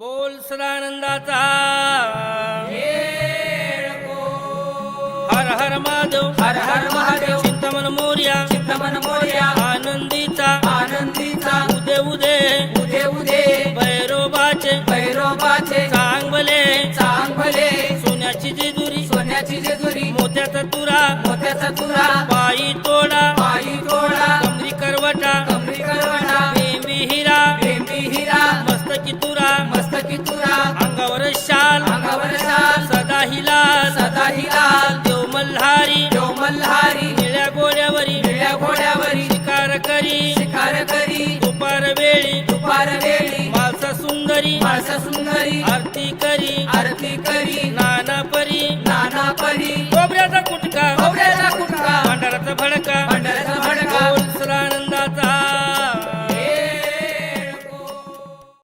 बोल सदानंदाचा. हर हर महादेव हर हर महादेव. चिंतमन मोर्या चिंतमन मोर्या. आनंदीचा. आनंदीचा. उदे उदे. उदे उदे. भैरोबाचे. भैरोबाचे. चांगले चांगले सोन्याची जेजुरी. सोन्याची जेजुरी. मोत्याचा तुरा. सदा हिलाल सदा हिलाल देव मल्हारी देव मल्हारी निळ्या गोड्यावरी निळ्या घोड्यावरी शिकार करी शिकार करी दुपार वेळी दुपार वेळी मालसा सुंदरी मालसा सुंदरी आरती करी आरती करी ना